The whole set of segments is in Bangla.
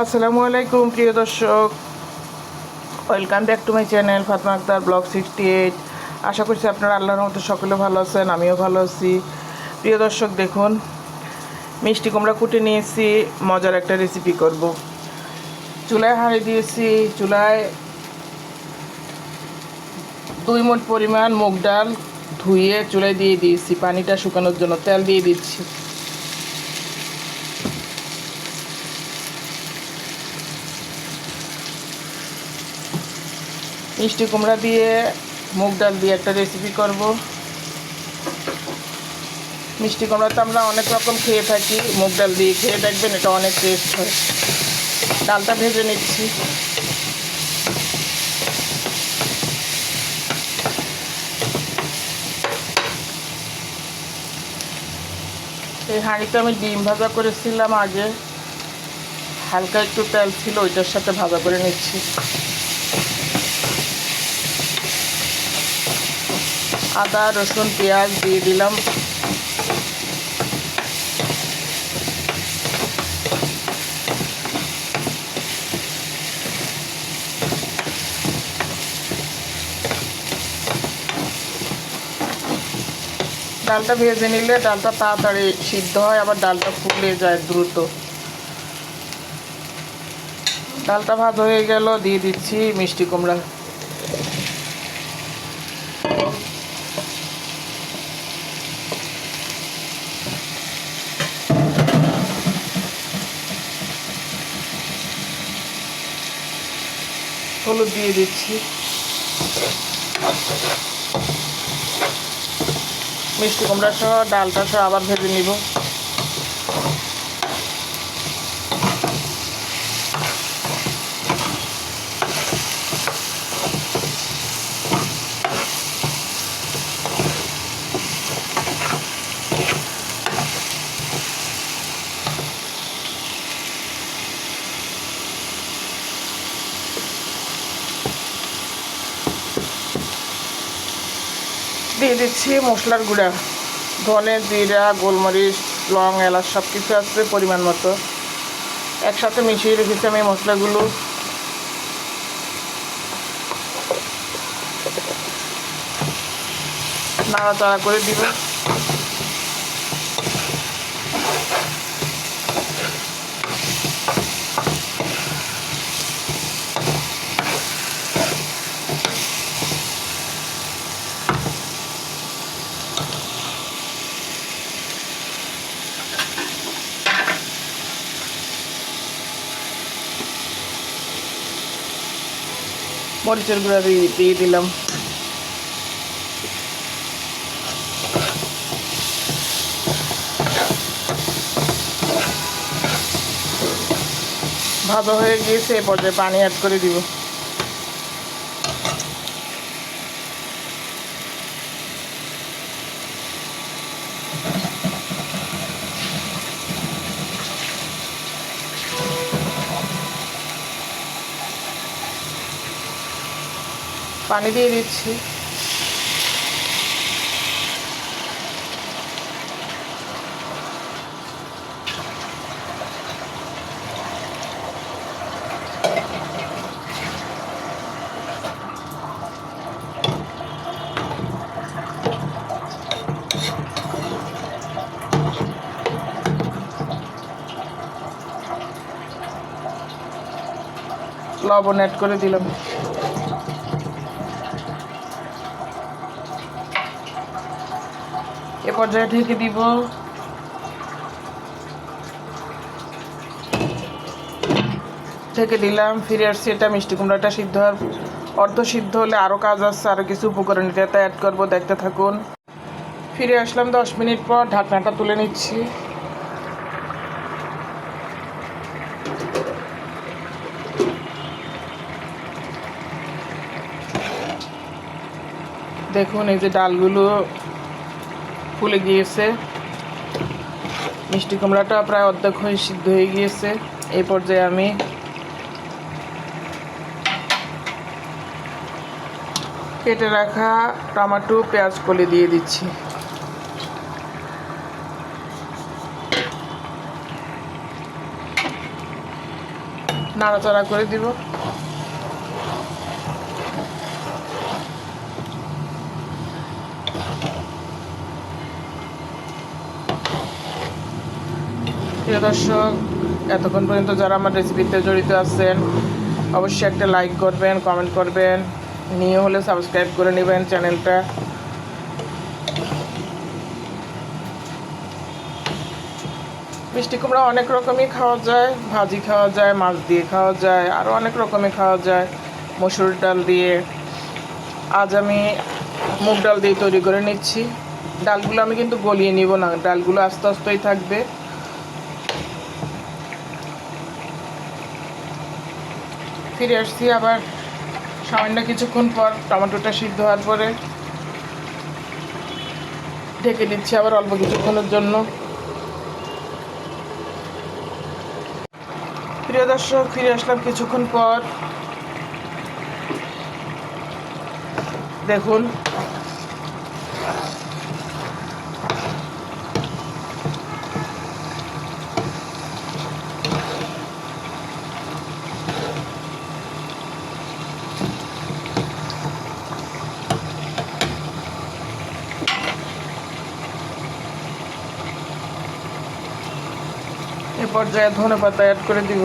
আসসালামু আলাইকুম, প্রিয় দর্শক। Welcome back to my channel Fatma Akter blog sixty eight আশা করছি আপনারা আল্লাহর মতো সকলে ভালো আছেন, আমিও ভালো আছি। প্রিয় দর্শক, দেখুন, মিষ্টি কুমড়া কুটে নিয়েছি, মজার একটা রেসিপি করব। চুলায় হাঁড়ি দিয়েছি, চুলায় দুই মুঠ পরিমাণ মুগ ডাল ধুয়ে চুলায় দিয়ে দিয়েছি, পানিটা শুকানোর জন্য তেল দিয়ে দিচ্ছি। মিষ্টি কুমড়া দিয়ে, মুগ ডাল দিয়ে একটা রেসিপি করব। মিষ্টি কুমড়া তো আমরা অনেক রকম খেয়ে থাকি, মুগ ডাল দিয়ে খেয়ে দেখবেন এটা অনেক টেস্ট হয়। ডালটা ভেজে নিচ্ছি। এই হাঁড়িতে আমি ডিম ভাজা করেছিলাম আগে। হালকা একটু তেল ছিল, ওইটার সাথে ভাজা করে নিচ্ছি। আদা, রসুন, পেঁয়াজ দিয়ে দিলাম। ডালটা ভেজে নিলে ডালটা তাড়াতাড়ি সিদ্ধ হয়, আবার ডালটা ফুলে যায় দ্রুত। ডালটা ভাত হয়ে গেল, দিয়ে দিচ্ছি মিষ্টি কুমড়া। হলুদ দিয়ে দিচ্ছি। মিষ্টি কুমড়া সহ ডালটা সহ আবার ভেজে নিব। দিয়ে দিচ্ছি মশলার গুঁড়া। ধনে, জিরা, গোলমরিচ, লং, এলাচ সব কিছু আছে পরিমাণ মতো। একসাথে মিশিয়ে রেখেছি আমি মশলাগুলো। নাড়াচাড়া করে দিব। মরিচের গুঁড়া দিয়ে দিয়ে দিলাম। ভালো হয়ে গিয়েছে এ পর্যায়ে পানি অ্যাড করে দিব। পানি দিয়ে দিচ্ছি। লবণ অ্যাড করে দিলাম। এ পর্যায়ে ঢেকে দিব। ঢেকে দিলাম, ফিরে আসছি এটা মিষ্টি কুমড়াটা সিদ্ধ অর্ধ সিদ্ধ হলে আরও কাজ আসছে আরও কিছু উপকরণ এটাতে অ্যাড করব, দেখতে থাকুন। ফিরে আসলাম দশ মিনিট পর, ঢাকনাটা তুলে নিচ্ছি। দেখুন এই যে ডালগুলো ফুলে গিয়েছে। মিষ্টি কুমড়াটা প্রায় অর্ধেক হয়ে সিদ্ধ হয়ে গিয়েছে। এই পর্যায়ে আমি কেটে রাখা টমাটো, পেঁয়াজ, কলি দিয়ে দিচ্ছি। নাড়াচাড়া করে দিব। প্রিয় দর্শক, এতক্ষণ পর্যন্ত যারা আমার রেসিপিতে জড়িত আছেন, অবশ্যই একটা লাইক করবেন কমেন্ট করবেন। নিয়ে হলে সাবস্ক্রাইব করে নেবেন চ্যানেলটা মিষ্টি কুমড়া অনেক রকমই খাওয়া যায়, ভাজি খাওয়া যায়, মাছ দিয়ে খাওয়া যায় আরও অনেক রকমের খাওয়া যায়। মসুর ডাল দিয়ে। আজ আমি মুগ ডাল দিয়ে তৈরি করে নিচ্ছি। ডালগুলো আমি কিন্তু গলিয়ে নিব না, ডালগুলো আস্তে আস্তেই থাকবে। ফিরে আসছি আবার সামান্য কিছুক্ষণ পর টমেটোটা সিদ্ধ হওয়ার পরে। ঢেকে নিচ্ছি আবার অল্প কিছুক্ষণের জন্য। প্রিয় দর্শক, ফিরে আসলাম কিছুক্ষণ পর। দেখুন এ পর্যায়ে ধনে পাতা অ্যাড করে দিব।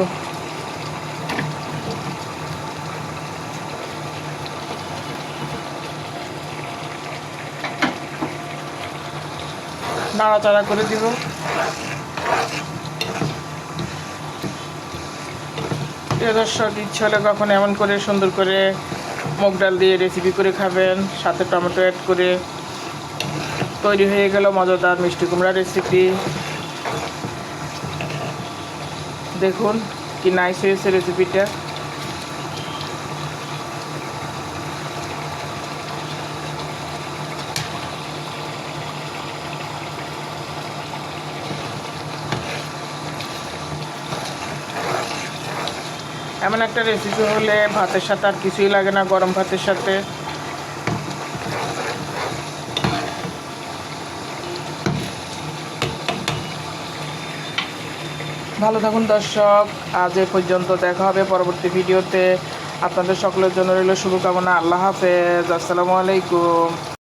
নাড়াচাড়া করে দিব। দর্শক, ইচ্ছে হলে কখন এমন করে সুন্দর করে মুগ ডাল দিয়ে রেসিপি করে খাবেন, সাথে টমেটো অ্যাড করে। তৈরি হয়ে গেল মজাদার মিষ্টি কুমড়া রেসিপি দেখুন কি নাইস হয়েছে রেসিপিটা এমন একটা রেসিপি হলে ভাতের সাথে আর কিছুই লাগে না, গরম ভাতের সাথে। ভালো থাকুন, দর্শক। আজ এ পর্যন্ত দেখা হবে পরবর্তী ভিডিওতে। আপনাদের সকলের জন্য রইল শুভকামনা। আল্লাহ হাফেজ। আসসালামু আলাইকুম।